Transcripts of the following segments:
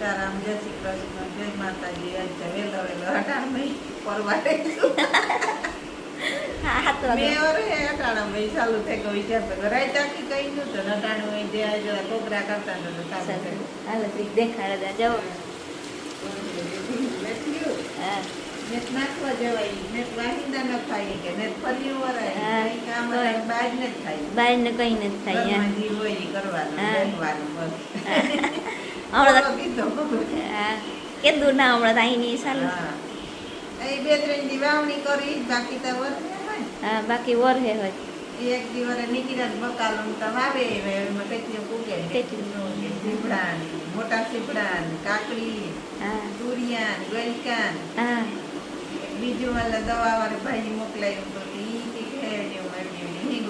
સીતારામ જય શ્રી કૃષ્ણ જય માતાજી આજ તો પરવારે હા હા તો મેં ઓરે મહી ચાલુ થઈ ગયું વિચાર તો આખી કઈ નતું ને અટાણ જે આ જરા કોકરા કરતા ને તો. હાલો તો દેખાડે દે જાઓ હા. નેટ નાખવા જવાય નેટ વાહિંદા ન થાય કે નેટ ફરી વરાય કામ બહાર ને થાય. બહારને કઈ નથી થાય ઘરમાં જે હોય એ કરવાનું બસ. હમણાં બોલો કીધું. તો હા કીધું ના હમણાં તો અહીંની ચાલુ હા. એ બે ત્રણ દી વાવણી કરી બાકી તો વધે હોય. હા બાકી વરહે હોય એક દિવસે નીકળ્યા ને બકાલું તો વાવે હવે એમાં કેટલી ઉગે કેટલી. સીપડા ને મોટા સીપડા ને કાકડી હા તુરિયા ને ગલકા ને હા બીજું વાલે દવા વાળે ભાઈ મોકલાયું તો ઈ કે ખેડ્યું એમ હિંગુ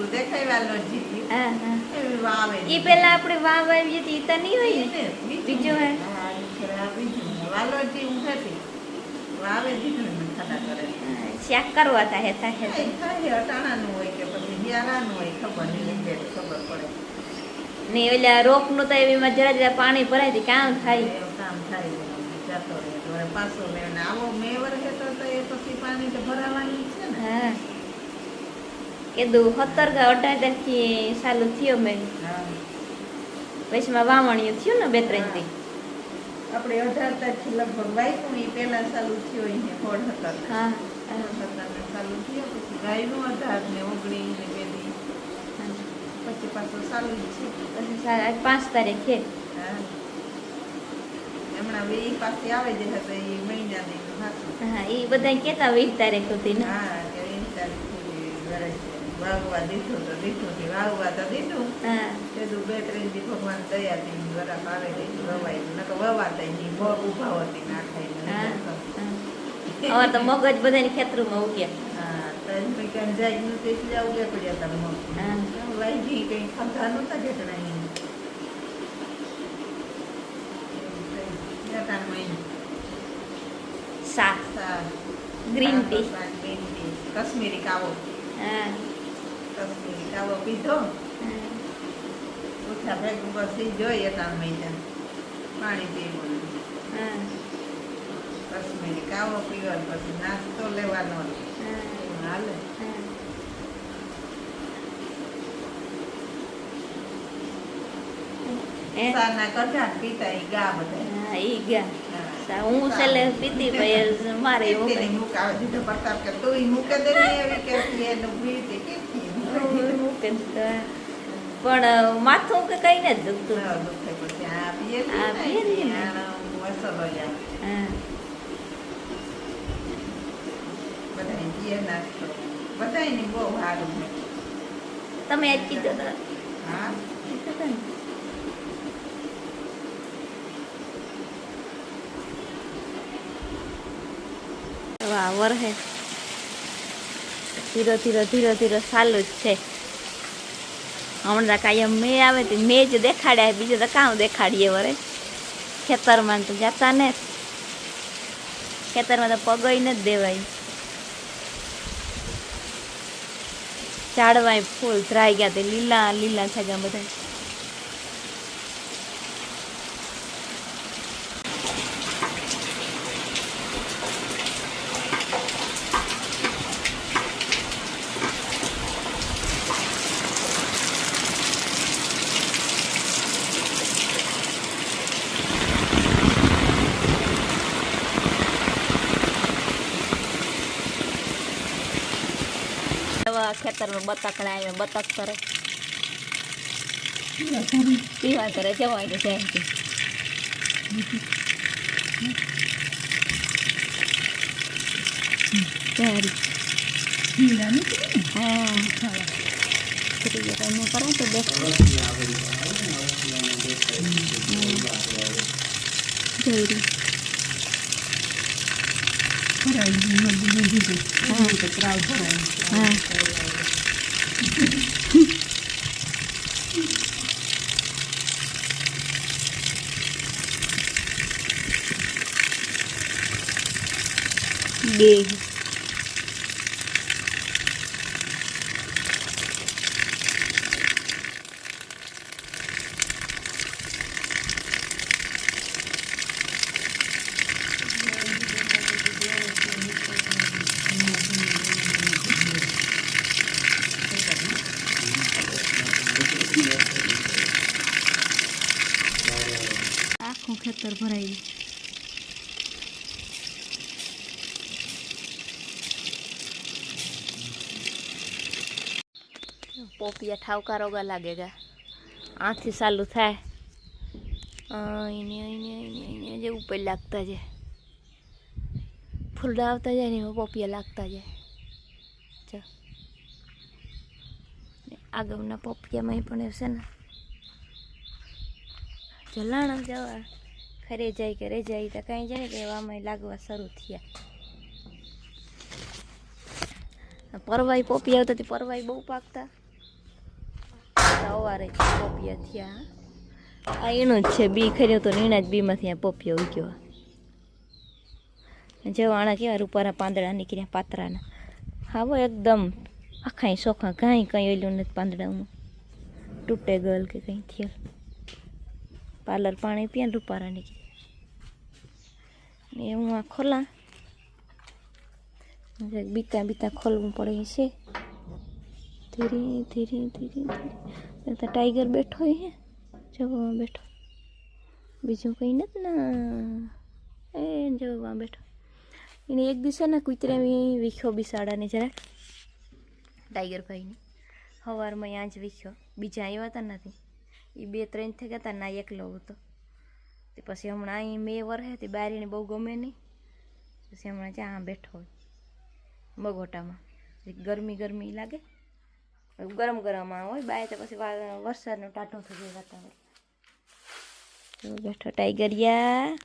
દેખાય વાલો જીતી હા હા એવી વાવે એ પેલા આપણે વાવ આવી હતી ઈ તો નહીં હોય ને? બીજો હે? વાલોજી હું વાવે ને શાક કરવા થાય એ થાય અટાણાનું હોય કે પછી બિયારાનું હોય ખબર નહીં ખબર પડે. ને ઓલા રોપનું તો એવીમાં જરા જરા પાણી ભરાય છે કામ થાય. કામ થાય તો પાછો મેં આવો મેં વરસે તો તો એ પછી પાણી તો ભરાવાની છે ને. હા. કીધું સત્તર કે અઢાર તારીખથી ચાલુ થયો મેં. વચમાં વાવણીયું થયું ને બે ત્રણ દી. આપણે અઢાર તારીખથી લગભગ વાયકું એ પહેલા ચાલુ થયો એને ફળ હતા હા ચાલુ થયો પછી ગાયનું અઢાર ને ઓગણીસ ને બે પછી પાછું ચાલુ જ છે. પછી પાંચ તારીખ. છે હા. હમણાં વે પાસે આવે જે તો એ મહિના દી હા એ બધા કેતા વીસ તારીખ સુધી ને હા વીસ તારીખ છે. વાવવા દીધું તો દીધું થી વાવવા તો દીધું હા કીધું બે ત્રણ દી ભગવાન દયાથી વરસ આવે છે વવાય નકર વવાતા નહીં બહુ ઊભા હોતી નાખાય હા ને હા. હવે તો મગજ બધાને ખેતરમાં ઉગ્યા હા તો એમ કંઈ ક્યાંય જાય નું તે એટલે ઉગે પડ્યા હતા મગ હા. વાયજી કંઈ ખાધા નહોતા ઘેટણા એને. જટાણમાં શાક સા green tea green tea Kashmiri kahwa હા કશ્મીરી કાવો પીધો હા. ઉઠા ભેગું બસ ઈ જોઈએ તાર મહિના પાણી પીવું હા કશ્મીરી કાવો પીવાનો પછી નાસ્તો લેવાનો હા એવું હાલે હા. એ સાના કઢાટ પીતા ઈ ગા બધા હા ઈ ગયા હા. સા- હું છેલ્લે પીતી પછી મારે એવું તેને કઈ મુકાવે દીધો પ્રતાપ કે તું ઈ મૂકે દે ને એવી કે એનું પીતી કેટલી મૂકે તો. પણ માથું કે કઈ ને દુખતું ના, દુખે પછી આ પીએ છે આ ને, પીએ છે ને. આનો મસાલો યા હા બધાય પીએ નાસ્તો બધાયને બહુ સારું છે તમે આજ કીધું તો હા કીધું તો ને. ધીરો ધીરો ધીરો ધીરો ચાલુ જ છે. હમણાં કાંઈ મેં આવે તો મેં જ દેખાડ્યા બીજું તો કાં દેખાડીએ વરે ખેતરમાં તો જતા ને. ખેતરમાં તો પગઈ ન જ દેવાય. ઝાડવાય ફૂલ, ધરાઈ ગયા તે લીલા લીલા છે ગયા બધા એવા ખેતરમાં બતકડા આવે બતક કરે પીવા કરે જવાય તો જાય છે સારી હા ફરી ગયા એમ કરે તો દેખ જોઈ રહી હા બે ખેતર ભરાઈ પોપિયા ઠાવકા રોગા લાગેગા આથી ચાલુ થાય. અહીંયા અહીંયા અહીંયા અહીંયા જે ઉપર લાગતા જાય. ફૂલડા આવતા જાય ને એમાં પોપિયા લાગતા જાય. આગળના પોપિયામાં પણ છે ને. જલાણા જવા. ખરે જાય કે રે તો કાંઈ જાય કે એવામાં લાગવા શરૂ થયા. પરવાઈ પોપી આવતા તે પરવાઈ બહુ પાકતા. સવારે પોપિયા થયા આ એનું જ છે, બી ખર્યો તો નીણા જ બીમાંથી આ પોપિયો ઉગ્યો. જેવા આણા કેવા રૂપારા પાંદડા નીકળ્યા પાતરાના. હાવો એકદમ આખાય સોખા કાંઈ, કંઈ ઓલું નથી પાંદડામાં તૂટે ગયેલ કે કંઈ થયેલ પાર્લર પાણી પીએ ને રૂપારા નીકળે ને હું આ ખોલા બીતા બીતા ખોલવું પડે છે ધીરે ધીરે ધીરે ધીરે તો ટાઈગર બેઠો હે જોવા બેઠો બીજું કંઈ નથી ના એ જોવા બેઠો એને એક દિવસેના ને કૂતરે વીખ્યો બિસાડાને જરાક ટાઈગર ભાઈને સવારમાં અહીંયા જ વીખ્યો બીજા આવ્યા હતા નથી એ બે ત્રણ થઈ ગયા હતા ના એકલો હતો તે પછી હમણાં અહીં મેં વરહે તે બારીને બહુ ગમે નહીં. પછી હમણાં ત્યાં બેઠો હોય, બગોટામાં. જરીક ગરમી ગરમી લાગે. ગરમ ગરમ આ હોય, બાય તો પછી વા- વરસાદનો ટાટો થઈ જાય વાતાવરણ. તો બેઠો ટાઈગરિયા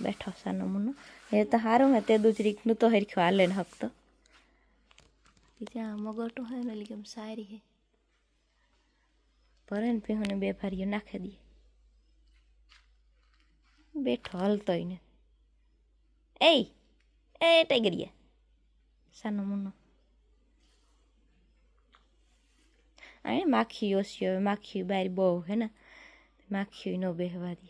બેઠો સાનો મુનો. એ તો સારું હે તે દૂધરીકનું તો હરખ્યો હાલે ને હક તો ત્યાં મગોટો હે ને લીધે સારી હે. ભરે ને પીહોને બે ભારીઓ નાખી દઈએ બેઠો હલતોય ને એ એ ટાઈગરિયા સાનો મુનો. અહીં માખી ઓછી હવે માખી બહાર બહુ હે ને? માખી ન બેહવા દે.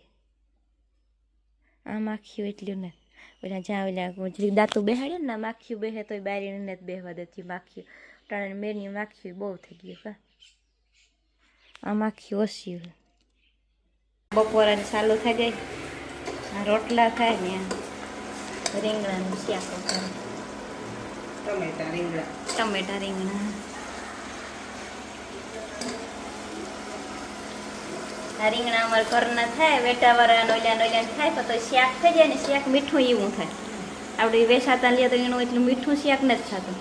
આ માખીઓ એટલું ને. ઓલા જ્યાં ઓલા જરીક દાંતું ને માખીઓ બેહે તો બારીને નથી બેહવા દેતી માખીઓ ટાણે મેરની માખીઓ બહુ થઈ ગયો હા. આ માખી ઓછી હોય. બપોરાની ચાલુ થઈ આ રોટલા થાય ને રીંગણાનું શાક કરે ટમેટા રીંગણા. ટમેટા રીંગણા. આ રીંગણા અમારે ઘરના થાય વેટા વાળા નોલ્યા નોલ્યા થાય પણ તો શાક થઈ જાય ને શાક મીઠું એવું થાય. આપણે વેસાતા લે તો એનું એટલું મીઠું શાક નથી થતું.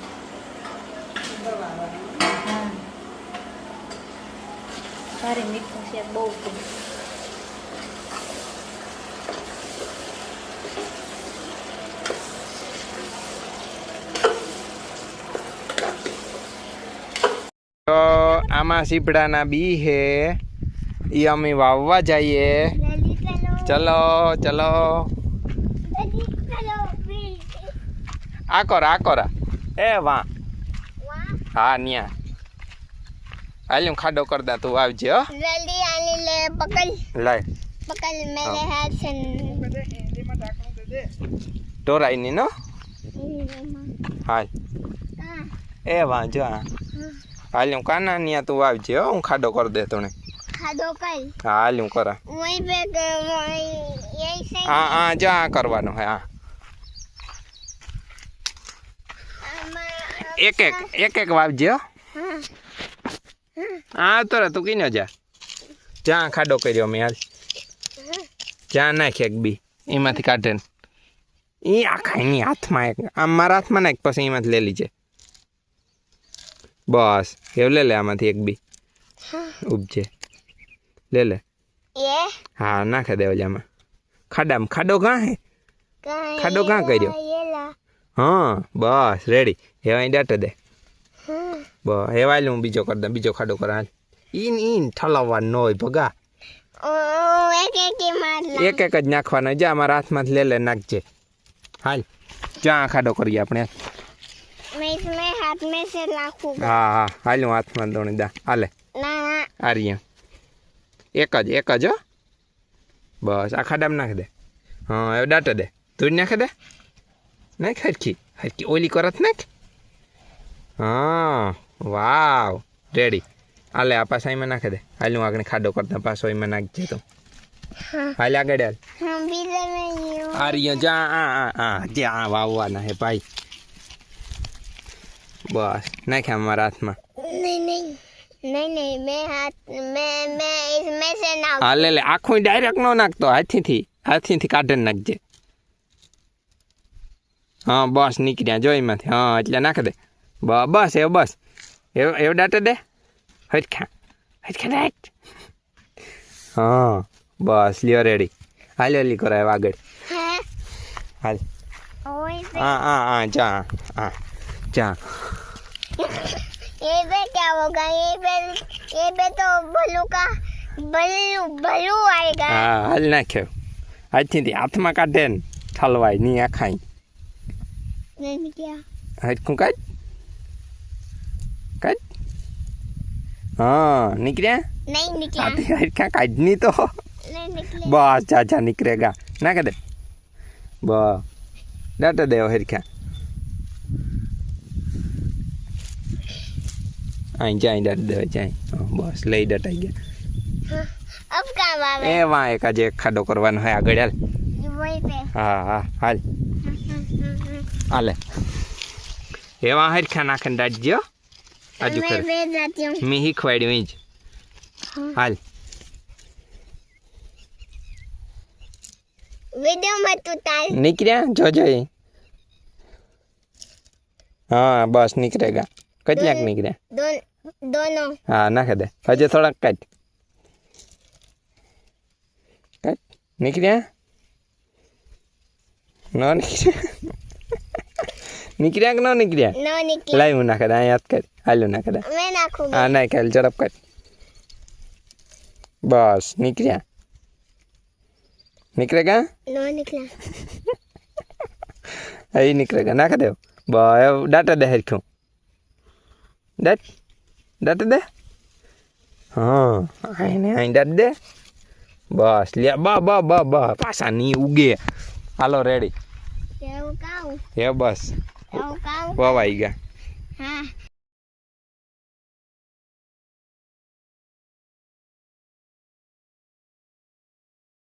ભારે મીઠું શાક બહુ થાય તો આમાં સીપડાના બી હે. એ અમે વાવવા જઈએ. ચલો ચલો. આકોરા આકોરા એ વા હા ન્યા. આલ્યું ખાડો કરતા તું આવજે હો. જલ્દી આની લઈ ટોરાઈ ની? નો હાલ. એ વાંજો આ. હાલ હું કાના ન્યા તું આવજે હો હું ખાડો કર દે તને. ખાડો કઈ હાલ હું કરા. હા હા જા કરવાનો હે હા. એક એક એક એક વાવજે હો. હા તો તું કીનો જા. જા ખાડો કર્યો મેં હાલ. જા નાખ એક બી. એમાંથી કાઢે એ આખા એની હાથમાં એક આમ મારા હાથમાં નાખ પછી એમાંથી લઈ લીજે બસ. એવ લે લે આમાંથી એક બી. ઉપજે. લે લે. હા નાખે દે આમાં. ખાડામાં. ખાડો કાં હે? ખાડો કાં કર્યો? હા બસ રેડી હેવાય ડાટે દે. બસ હેવાય હું બીજો કરી દઉં બીજો ખાડો કરા ઈન ઈન ઠલાવવા ન હોય ભગા. એક એક જ નાખવાનો. જા મારા હાથમાંથી લે લે નાખજે. હાલ. ચા ખાડો કરીએ આપણે. मैं इसमें हाथ में से लाखूंगा હા હા હાલ હું હાથમાં દોણી દા હાલે ना ना આ રહ્યા એક જ એક જ હો બસ આ ખાડામાં નાખી દે હા હવે દાટે દે તું નાખી દે નાખ હરખી હરખી ઓલી કરત નાખ હા વાવ રેડી હાલે આ પાછા એમાં નાખી દે હાલ હું આગળ ખાડો કરતા પાછો એમાં નાખજે તો હાલ આગળ હાલ हम भी रहे આ રહ્યા જા આ આ આ જ્યાં વાવવાના હે ભાઈ બસ નાખ્યા મારા હાથમાં नहीं नहीं नहीं नहीं मैं हाथ मैं मैं इसमें से ना હા લે લે આખું ડાયરેક્ટ નો નાખતો હાથીથી હાથીથી કાઢીને નાખજે હા બસ નીકળ્યા જો એમાંથી હા એટલે નાખ દે બ- બસ એ બસ એવ એવું દાટે દે હરખા હરખા દાટ હા બસ લ્યો રેડી હાલ ઓલી કરાય આગળ है હાલ और इसे હા હા હા જા હા જા ये पे क्या होगा ये पे ये पे तो बलू का बलू बलू आएगा હા હાલ નાખ્યો આજથી હાથમાં કાઢે ને ઠલવાય નહીં આ ખાઈ नहीं क्या હરખું કાઢ કાઢ હા નીકળ્યા नहीं निकला હાથી હરખા કાઢ નહીં તો नहीं निकले બસ જા જા નીકળેગા નાખે દે બસ દાટા દેવો હરખા અહીં જાય દાટ દેવા જાય હા, બસ લઈ દટાઈ ગયા अब काम आवे એ વાં એક આજે એક ખાડો કરવાનો હોય આગળ હાલ वही पे હા હા હાલ હાલે એવા હરખા નાખીને દાટજો આજુ मैं કરે भेज जाती हूँ મેં શીખવાડ્યું ઈ જ હાલ वीडियो मत उतार નીકળ્યા જોજો એ હા બસ નીકળેગા કેટલાક નીકળ્યા दोन दोनों હા નાખે દે હજી થોડાક કાઢ કાઢ નીકળ્યા ન નીકળ્યા નીકળ્યા કે ન નીકળ્યા नो निकले લાઈ હું નાખે દે અહીંયા હાથ કાઢ હાલું નાખે દે मैं नाखूंगी હા નાખ હાલ ઝડપ કાઢ બસ નીકળ્યા નીકળેગા नो निकला અહીં નીકળેગા નાખે દેવ બ દાટા દે હરખું દાટ દાટ દે હા આઈને અહીં દાટ દે બસ લે બા બા બા બા પાછા નહીં ઉગે હાલો રેડી એ બસ વવાઈ ગયા હા